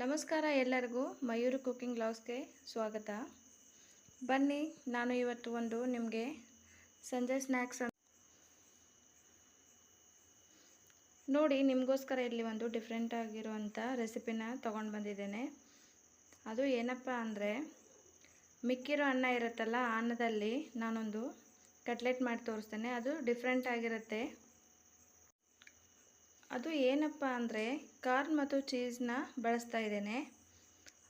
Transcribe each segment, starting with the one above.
ನಮಸ್ಕಾರ ಎಲ್ಲರಿಗೂ ಮಯೂರು ಕುಕ್ಕಿಂಗ್ ಬ್ಲಾಗ್ಸ್ಗೆ ಸ್ವಾಗತ. ಬನ್ನಿ, ನಾನು ಇವತ್ತು ಒಂದು ನಿಮಗೆ ಸಂಜೆ ಸ್ನ್ಯಾಕ್ಸ್ ನೋಡಿ, ನಿಮಗೋಸ್ಕರ ಇಲ್ಲಿ ಒಂದು ಡಿಫ್ರೆಂಟ್ ಆಗಿರುವಂಥ ರೆಸಿಪಿನ ತೊಗೊಂಡು ಬಂದಿದ್ದೇನೆ. ಅದು ಏನಪ್ಪ ಅಂದರೆ, ಮಿಕ್ಕಿರೋ ಅನ್ನ ಇರುತ್ತಲ್ಲ ಅನ್ನದಲ್ಲಿ ನಾನೊಂದು ಕಟ್ಲೆಟ್ ಮಾಡಿ ತೋರಿಸ್ತೇನೆ. ಅದು ಡಿಫ್ರೆಂಟ್ ಆಗಿರುತ್ತೆ. ಅದು ಏನಪ್ಪ ಅಂದರೆ ಕಾರ್ನ್ ಮತ್ತು ಚೀಸ್ನ ಬಳಸ್ತಾ ಇದ್ದೇನೆ.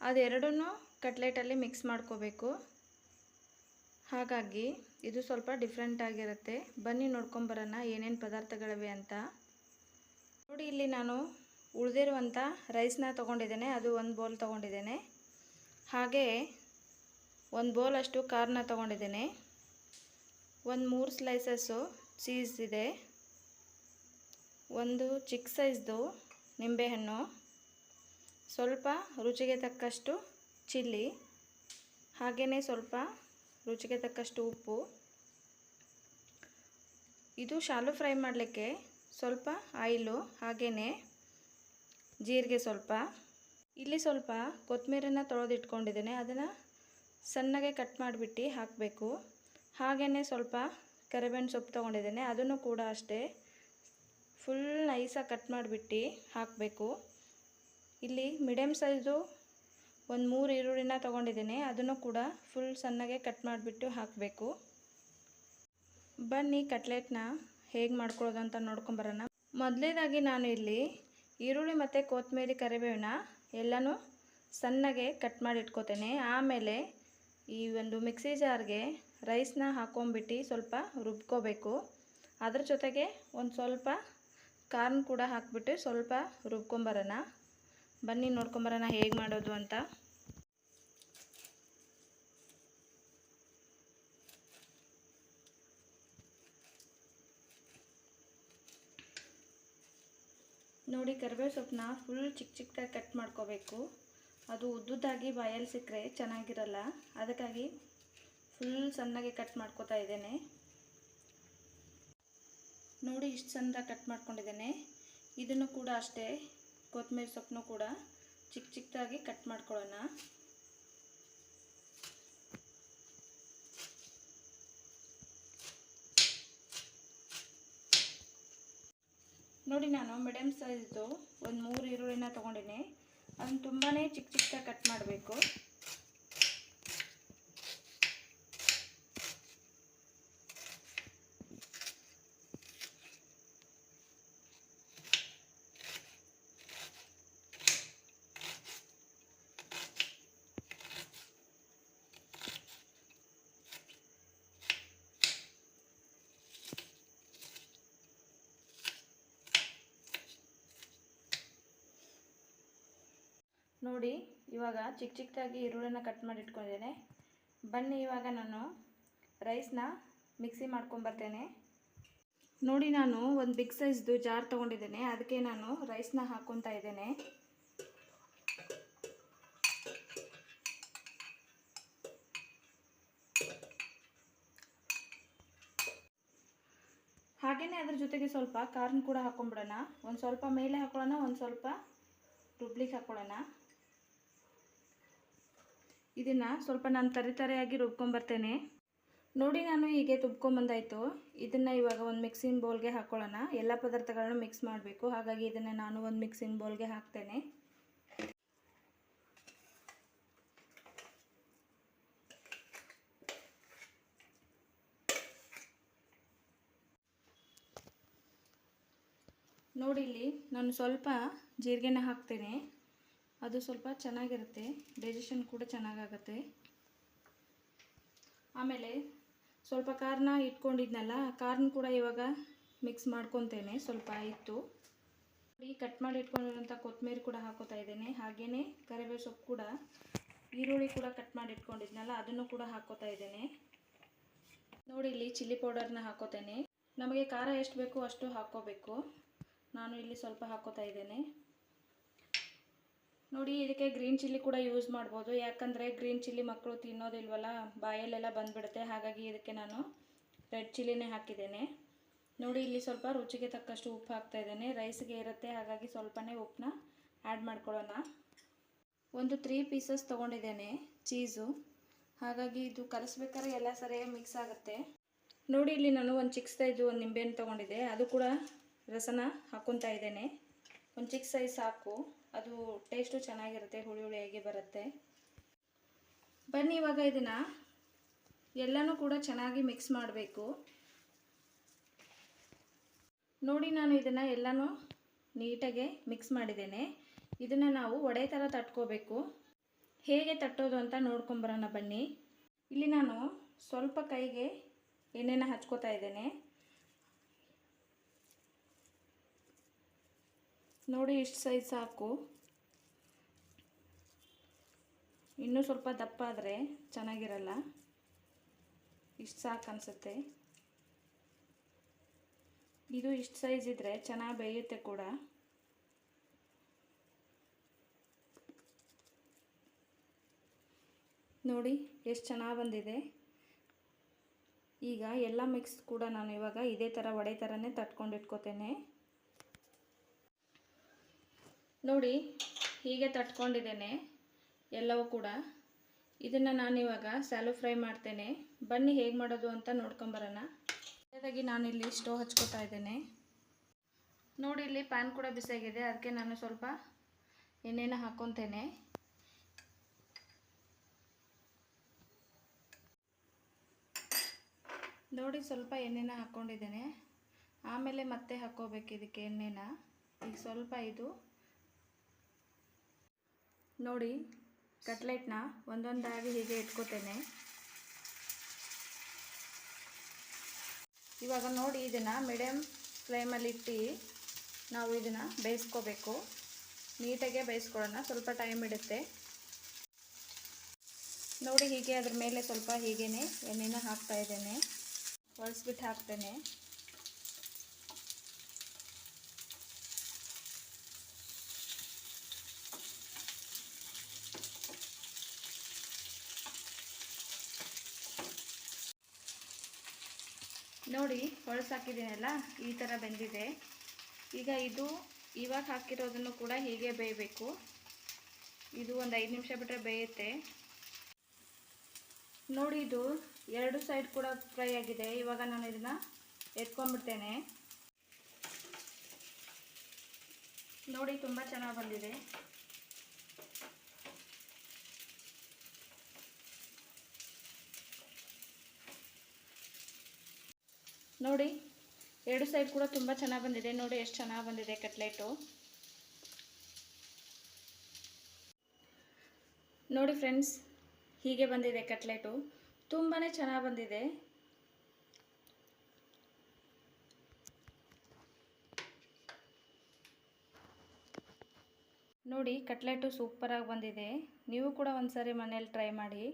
ಅದೆರಡೂ ಕಟ್ಲೆಟಲ್ಲಿ ಮಿಕ್ಸ್ ಮಾಡ್ಕೋಬೇಕು. ಹಾಗಾಗಿ ಇದು ಸ್ವಲ್ಪ ಡಿಫ್ರೆಂಟ್ ಆಗಿರುತ್ತೆ. ಬನ್ನಿ ನೋಡ್ಕೊಂಬರೋಣ ಏನೇನು ಪದಾರ್ಥಗಳಿವೆ ಅಂತ. ನೋಡಿ, ಇಲ್ಲಿ ನಾನು ಉಳಿದಿರುವಂಥ ರೈಸ್ನ ತೊಗೊಂಡಿದ್ದೇನೆ. ಅದು ಒಂದು ಬೌಲ್ ತೊಗೊಂಡಿದ್ದೇನೆ. ಹಾಗೆ ಒಂದು ಬೌಲ್ ಅಷ್ಟು ಕಾರ್ನ ತೊಗೊಂಡಿದ್ದೇನೆ. ಒಂದು ಮೂರು ಸ್ಲೈಸಸ್ಸು ಚೀಸ್ ಇದೆ. ಒಂದು ಚಿಕ್ಕ ಸೈಜ್ದು ನಿಂಬೆಹಣ್ಣು, ಸ್ವಲ್ಪ ರುಚಿಗೆ ತಕ್ಕಷ್ಟು ಚಿಲ್ಲಿ ಹಾಗೆಯೇ ಸ್ವಲ್ಪ ರುಚಿಗೆ ತಕ್ಕಷ್ಟು ಉಪ್ಪು. ಇದು ಶಾಲು ಫ್ರೈ ಮಾಡಲಿಕ್ಕೆ ಸ್ವಲ್ಪ ಆಯಿಲು ಹಾಗೆಯೇ ಜೀರಿಗೆ ಸ್ವಲ್ಪ. ಇಲ್ಲಿ ಸ್ವಲ್ಪ ಕೊತ್ತಂಬರಿನ ತೊಳೆದಿಟ್ಕೊಂಡಿದ್ದೇನೆ. ಅದನ್ನು ಸಣ್ಣಗೆ ಕಟ್ ಮಾಡಿಬಿಟ್ಟು ಹಾಕಬೇಕು. ಹಾಗೆಯೇ ಸ್ವಲ್ಪ ಕರಿಬೇವಿನ ಸೊಪ್ಪು ತೊಗೊಂಡಿದ್ದೇನೆ. ಅದನ್ನು ಕೂಡ ಅಷ್ಟೇ ಫುಲ್ ನೈಸಾಗಿ ಕಟ್ ಮಾಡಿಬಿಟ್ಟು ಹಾಕಬೇಕು. ಇಲ್ಲಿ ಮೀಡಿಯಮ್ ಸೈಜು ಒಂದು ಮೂರು ಈರುಳ್ಳಿನ ತೊಗೊಂಡಿದ್ದೀನಿ. ಅದನ್ನು ಕೂಡ ಫುಲ್ ಸಣ್ಣಗೆ ಕಟ್ ಮಾಡಿಬಿಟ್ಟು ಹಾಕಬೇಕು. ಬನ್ನಿ ಕಟ್ಲೆಟ್ನ ಹೇಗೆ ಮಾಡ್ಕೊಳ್ಳೋದು ಅಂತ ನೋಡ್ಕೊಂಬರೋಣ ಮೊದಲೇದಾಗಿ ನಾನು ಇಲ್ಲಿ ಈರುಳ್ಳಿ ಮತ್ತು ಕೊತ್ತಂಬರಿ ಕರಿಬೇವಿನ ಎಲ್ಲನೂ ಸಣ್ಣಗೆ ಕಟ್ ಮಾಡಿ ಇಟ್ಕೋತೇನೆ. ಆಮೇಲೆ ಈ ಒಂದು ಮಿಕ್ಸಿ ಜಾರ್ಗೆ ರೈಸ್ನ ಹಾಕೊಂಬಿಟ್ಟು ಸ್ವಲ್ಪ ರುಬ್ಕೋಬೇಕು. ಅದ್ರ ಜೊತೆಗೆ ಒಂದು ಸ್ವಲ್ಪ ಕಾರ್ನ್ ಕೂಡ ಹಾಕಿಬಿಟ್ಟು ಸ್ವಲ್ಪ ರುಬ್ಕೊಂಬರೋಣ. ಬನ್ನಿ ನೋಡ್ಕೊಂಬರೋಣ ಹೇಗೆ ಮಾಡೋದು ಅಂತ. ನೋಡಿ ಕರಿಬೇವು ಸೊಪ್ಪನ್ನ ಫುಲ್ ಚಿಕ್ಕ ಚಿಕ್ಕದಾಗಿ ಕಟ್ ಮಾಡ್ಕೋಬೇಕು. ಅದು ಉದ್ದುದ್ದಾಗಿ ಬಾಯಲ್ಲಿ ಸಿಕ್ಕರೆ ಚೆನ್ನಾಗಿರಲ್ಲ. ಅದಕ್ಕಾಗಿ ಫುಲ್ ಸಣ್ಣಗೆ ಕಟ್ ಮಾಡ್ಕೋತಾ ಇದ್ದೇನೆ. ನೋಡಿ ಇಷ್ಟು ಚಂದ ಕಟ್ ಮಾಡ್ಕೊಂಡಿದ್ದೇನೆ. ಇದನ್ನು ಕೂಡ ಅಷ್ಟೇ ಕೊತ್ತಂಬರಿ ಸೊಪ್ಪನ್ನು ಕೂಡ ಚಿಕ್ಕ ಚಿಕ್ಕದಾಗಿ ಕಟ್ ಮಾಡ್ಕೊಳ್ಳೋಣ. ನೋಡಿ ನಾನು ಮೀಡಿಯಮ್ ಸೈಜ್ದು ಒಂದು ಮೂರು ಈರುಳ್ಳಿನ ತೊಗೊಂಡಿನಿ. ಅದನ್ನು ತುಂಬಾ ಚಿಕ್ಕ ಚಿಕ್ಕದಾಗಿ ಕಟ್ ಮಾಡಬೇಕು. ನೋಡಿ, ಇವಾಗ ಚಿಕ್ಕ ಚಿಕ್ಕದಾಗಿ ಈರುಳ್ಳಿನ ಕಟ್ ಮಾಡಿ ಇಟ್ಕೊಂಡಿದ್ದೇನೆ. ಬನ್ನಿ, ಇವಾಗ ನಾನು ರೈಸ್ನ ಮಿಕ್ಸಿ ಮಾಡ್ಕೊಂಬರ್ತೇನೆ ನೋಡಿ, ನಾನು ಒಂದು ಬಿಗ್ ಸೈಜ್ದು ಜಾರ್ ತೊಗೊಂಡಿದ್ದೇನೆ. ಅದಕ್ಕೆ ನಾನು ರೈಸ್ನ ಹಾಕ್ಕೊತಾ ಇದ್ದೇನೆ. ಹಾಗೆಯೇ ಅದ್ರ ಜೊತೆಗೆ ಸ್ವಲ್ಪ ಕಾರ್ನ್ ಕೂಡ ಹಾಕ್ಕೊಂಬಿಡೋಣ ಒಂದು ಸ್ವಲ್ಪ ಮೇಲೆ ಹಾಕೊಳ್ಳೋಣ, ಒಂದು ಸ್ವಲ್ಪ ರುಬ್ಲಿಕ್ಕೆ ಹಾಕ್ಕೊಳ್ಳೋಣ ಇದನ್ನು ಸ್ವಲ್ಪ ನಾನು ತರಿ ತರಿಯಾಗಿ ರುಬ್ಕೊಂಬರ್ತೇನೆ. ನೋಡಿ ನಾನು ಹೀಗೆ ತುಬ್ಕೊಂಬಂದಾಯಿತು ಇದನ್ನು ಇವಾಗ ಒಂದು ಮಿಕ್ಸಿಂಗ್ ಬೌಲ್ಗೆ ಹಾಕ್ಕೊಳ್ಳೋಣ ಎಲ್ಲ ಪದಾರ್ಥಗಳನ್ನು ಮಿಕ್ಸ್ ಮಾಡಬೇಕು. ಹಾಗಾಗಿ ಇದನ್ನು ನಾನು ಒಂದು ಮಿಕ್ಸಿಂಗ್ ಬೌಲ್ಗೆ ಹಾಕ್ತೇನೆ. ನೋಡಿ ಇಲ್ಲಿ ನಾನು ಸ್ವಲ್ಪ ಜೀರಿಗೆನ ಹಾಕ್ತೇನೆ. ಅದು ಸ್ವಲ್ಪ ಚೆನ್ನಾಗಿರುತ್ತೆ. ಡೈಜೆಷನ್ ಕೂಡ ಚೆನ್ನಾಗಾಗತ್ತೆ. ಆಮೇಲೆ ಸ್ವಲ್ಪ ಕಾರ್ನ ಇಟ್ಕೊಂಡಿದ್ನಲ್ಲ ಕಾರ್ನ್ ಕೂಡ ಇವಾಗ ಮಿಕ್ಸ್ ಮಾಡ್ಕೊತೇನೆ, ಸ್ವಲ್ಪ ಇತ್ತು. ಈ ಕಟ್ ಮಾಡಿ ಇಟ್ಕೊಂಡಿರೋಂಥ ಕೊತ್ತಂಬರಿ ಕೂಡ ಹಾಕೋತಾ ಇದ್ದೇನೆ. ಹಾಗೆಯೇ ಕರಿಬೇವು ಸೊಪ್ಪು ಕೂಡ, ಈರುಳ್ಳಿ ಕೂಡ ಕಟ್ ಮಾಡಿ ಇಟ್ಕೊಂಡಿದ್ನಲ್ಲ, ಅದನ್ನು ಕೂಡ ಹಾಕೋತಾ ಇದ್ದೇನೆ. ನೋಡಿ, ಇಲ್ಲಿ ಚಿಲ್ಲಿ ಪೌಡರ್ನ ಹಾಕೋತೇನೆ. ನಮಗೆ ಖಾರ ಎಷ್ಟು ಬೇಕೋ ಅಷ್ಟು ಹಾಕ್ಕೋಬೇಕು ನಾನು ಇಲ್ಲಿ ಸ್ವಲ್ಪ ಹಾಕೋತಾ ಇದ್ದೇನೆ. ನೋಡಿ, ಇದಕ್ಕೆ ಗ್ರೀನ್ ಚಿಲ್ಲಿ ಕೂಡ ಯೂಸ್ ಮಾಡ್ಬೋದು. ಯಾಕಂದರೆ ಗ್ರೀನ್ ಚಿಲ್ಲಿ ಮಕ್ಕಳು ತಿನ್ನೋದಿಲ್ವಲ್ಲ, ಬಾಯಲ್ಲೆಲ್ಲ ಬಂದುಬಿಡುತ್ತೆ. ಹಾಗಾಗಿ ಇದಕ್ಕೆ ನಾನು ರೆಡ್ ಚಿಲ್ಲಿನೇ ಹಾಕಿದ್ದೇನೆ. ನೋಡಿ, ಇಲ್ಲಿ ಸ್ವಲ್ಪ ರುಚಿಗೆ ತಕ್ಕಷ್ಟು ಉಪ್ಪು ಹಾಕ್ತಾ ಇದ್ದೇನೆ. ರೈಸ್ಗೆ ಇರುತ್ತೆ, ಹಾಗಾಗಿ ಸ್ವಲ್ಪನೇ ಉಪ್ಪನ್ನ ಆ್ಯಡ್ ಮಾಡ್ಕೊಳ್ಳೋಣ. ಒಂದು ತ್ರೀ ಪೀಸಸ್ ತೊಗೊಂಡಿದ್ದೇನೆ ಚೀಸು ಹಾಗಾಗಿ ಇದು ಕಲಿಸ್ಬೇಕಾದ್ರೆ ಎಲ್ಲ ಸರಿಯಾಗಿ ಮಿಕ್ಸ್ ಆಗುತ್ತೆ. ನೋಡಿ, ಇಲ್ಲಿ ನಾನು ಒಂದು ಚಿಕ್ಕ ಸೈಜು ಒಂದು ನಿಂಬೆಹಣ್ಣು ತೊಗೊಂಡಿದ್ದೆ. ಅದು ಕೂಡ ರಸನ ಹಾಕ್ಕೊತಾ ಇದ್ದೇನೆ. ಒಂದು ಚಿಕ್ಕ ಸೈಜ್ ಸಾಕು. ಅದು ಟೇಸ್ಟು ಚೆನ್ನಾಗಿರುತ್ತೆ, ಹುಳಿ ಹುಳಿಯಾಗಿ ಬರುತ್ತೆ. ಬನ್ನಿ ಇವಾಗ ಇದನ್ನು. ಎಲ್ಲನೂ ಕೂಡ ಚೆನ್ನಾಗಿ ಮಿಕ್ಸ್ ಮಾಡಬೇಕು. ನೋಡಿ ನಾನು ಇದನ್ನು ಎಲ್ಲನೂ ನೀಟಾಗೆ ಮಿಕ್ಸ್ ಮಾಡಿದ್ದೇನೆ. ಇದನ್ನು ನಾವು ಒಡೆ ಥರ ತಟ್ಕೋಬೇಕು. ಹೇಗೆ ತಟ್ಟೋದು ಅಂತ ನೋಡ್ಕೊಂಬರೋಣ ಬನ್ನಿ. ಇಲ್ಲಿ ನಾನು ಸ್ವಲ್ಪ ಕೈಗೆ ಎಣ್ಣೆನ ಹಚ್ಕೋತಾ ಇದ್ದೇನೆ. ನೋಡಿ ಇಷ್ಟು ಸೈಜ್ ಸಾಕು. ಇನ್ನೂ ಸ್ವಲ್ಪ ದಪ್ಪ ಆದರೆ ಚೆನ್ನಾಗಿರಲ್ಲ. ಇಷ್ಟು ಸಾಕು ಅನಿಸುತ್ತೆ. ಇದು ಇಷ್ಟು ಸೈಜ್ ಇದ್ದರೆ ಚೆನ್ನಾಗಿ ಬೇಯುತ್ತೆ ಕೂಡ. ನೋಡಿ ಎಷ್ಟು ಚೆನ್ನಾಗಿ ಬಂದಿದೆ. ಈಗ ಎಲ್ಲ ಮಿಕ್ಸ್ ಕೂಡ ನಾನು ಇವಾಗ ಇದೇ ಥರ ವಡೆ ಥರನೇ ತಟ್ಕೊಂಡು ಇಟ್ಕೋತೇನೆ. ನೋಡಿ, ಹೀಗೆ ತಟ್ಕೊಂಡಿದ್ದೇನೆ, ಎಲ್ಲವೂ ಕೂಡ. ಇದನ್ನು ನಾನು ಇವಾಗ ಸ್ಯಾಲೋ ಫ್ರೈ ಮಾಡ್ತೇನೆ. ಬನ್ನಿ, ಹೇಗೆ ಮಾಡೋದು ಅಂತ ನೋಡ್ಕೊಂಬರೋಣ. ಅದಾಗಿ ನಾನಿಲ್ಲಿ ಸ್ಟೋವ್ ಹಚ್ಕೋತಾ ಇದ್ದೇನೆ. ನೋಡಿ, ಇಲ್ಲಿ ಪ್ಯಾನ್ ಕೂಡ ಬಿಸಿಯಾಗಿದೆ ಅದಕ್ಕೆ ನಾನು ಸ್ವಲ್ಪ ಎಣ್ಣೆನ ಹಾಕ್ಕೊತೇನೆ ನೋಡಿ, ಸ್ವಲ್ಪ ಎಣ್ಣೆನ ಹಾಕ್ಕೊಂಡಿದ್ದೇನೆ ಆಮೇಲೆ ಮತ್ತೆ ಹಾಕ್ಕೋಬೇಕು ಇದಕ್ಕೆ ಎಣ್ಣೆನ. ಈಗ ಸ್ವಲ್ಪ ಇದು. ನೋಡಿ, ಕಟ್ಲೆಟ್ನ ಒಂದೊಂದಾಗಿ ಹೀಗೆ ಇಟ್ಕೋತೇನೆ. ಇವಾಗ ನೋಡಿ ಇದನ್ನು ಮೀಡಿಯಮ್ ಫ್ಲೇಮಲ್ಲಿ ಇಟ್ಟು ನಾವು ಇದನ್ನು ಬೇಯಿಸ್ಕೋಬೇಕು. ನೀಟಾಗೆ ಬೇಯಿಸ್ಕೊಳ್ಳೋಣ, ಸ್ವಲ್ಪ ಟೈಮ್ ಇಡುತ್ತೆ. ನೋಡಿ ಹೀಗೆ ಅದ್ರ ಮೇಲೆ ಸ್ವಲ್ಪ ಹೀಗೇ ಎಣ್ಣೆನ ಹಾಕ್ತಾ ಇದ್ದೇನೆ. ಹಾಕ್ತೇನೆ. ನೋಡಿ ಹೊಳಸಾಕಿದ್ದೀನಲ್ಲ ಈ ಥರ ಬೆಂದಿದೆ. ಈಗ ಇದು ಇವಾಗ ಹಾಕಿರೋದನ್ನು ಕೂಡ ಹೀಗೆ ಬೇಯಬೇಕು. ಇದು ಒಂದು ಐದು ನಿಮಿಷ ಬಿಟ್ಟರೆ ಬೇಯುತ್ತೆ. ನೋಡಿ ಇದು ಎರಡು ಸೈಡ್ ಕೂಡ ಫ್ರೈ ಆಗಿದೆ. ಇವಾಗ ನಾನು ಇದನ್ನು ಎತ್ಕೊಂಡ್ಬಿಡ್ತೇನೆ. ನೋಡಿ ತುಂಬ ಚೆನ್ನಾಗಿ ಬಂದಿದೆ. ನೋಡಿ, ಎರಡು ಸೈಡ್ ಕೂಡ ತುಂಬ ಚೆನ್ನಾಗಿ ಬಂದಿದೆ. ನೋಡಿ, ಎಷ್ಟು ಚೆನ್ನಾಗಿ ಬಂದಿದೆ ಕಟ್ಲೆಟು ನೋಡಿ ಫ್ರೆಂಡ್ಸ್ ಹೀಗೆ ಬಂದಿದೆ ಕಟ್ಲೆಟು ತುಂಬಾ ಚೆನ್ನಾಗಿ ಬಂದಿದೆ. ನೋಡಿ ಕಟ್ಲೆಟು ಸೂಪರಾಗಿ ಬಂದಿದೆ. ನೀವು ಕೂಡ ಒಂದ್ಸರಿ ಮನೇಲಿ ಟ್ರೈ ಮಾಡಿ.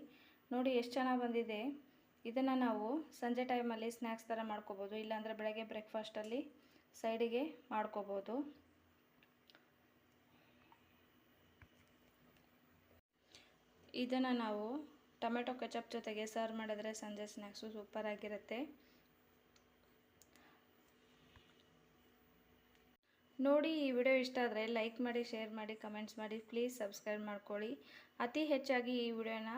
ನೋಡಿ, ಎಷ್ಟು ಚೆನ್ನಾಗಿ ಬಂದಿದೆ. ಇದನ್ನು ನಾವು ಸಂಜೆ ಟೈಮಲ್ಲಿ ಸ್ನ್ಯಾಕ್ಸ್ ಥರ ಮಾಡ್ಕೋಬೋದು. ಇಲ್ಲಾಂದರೆ ಬೆಳಗ್ಗೆ ಬ್ರೇಕ್ಫಾಸ್ಟಲ್ಲಿ ಸೈಡಿಗೆ ಮಾಡ್ಕೋಬೋದು. ಇದನ್ನು ನಾವು ಟೊಮೆಟೊ ಕೆಚಪ್ ಜೊತೆಗೆ ಸರ್ವ್ ಮಾಡಿದ್ರೆ ಸಂಜೆ ಸ್ನ್ಯಾಕ್ಸು ಸೂಪರಾಗಿರುತ್ತೆ ನೋಡಿ ಈ ವಿಡಿಯೋ ಇಷ್ಟ ಆದರೆ ಲೈಕ್ ಮಾಡಿ ಶೇರ್ ಮಾಡಿ ಕಮೆಂಟ್ಸ್ ಮಾಡಿ ಪ್ಲೀಸ್ ಸಬ್ಸ್ಕ್ರೈಬ್ ಮಾಡ್ಕೊಳ್ಳಿ. ಅತಿ ಹೆಚ್ಚಾಗಿ ಈ ವಿಡಿಯೋನ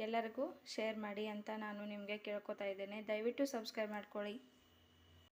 ಎಲ್ಲರಿಗೂ ಶೇರ್ ಮಾಡಿ ಅಂತ ನಾನು ನಿಮಗೆ ಕೇಳ್ಕೊತಾ ಇದ್ದೇನೆ. ದಯವಿಟ್ಟು ಸಬ್ಸ್ಕ್ರೈಬ್ ಮಾಡ್ಕೊಳ್ಳಿ.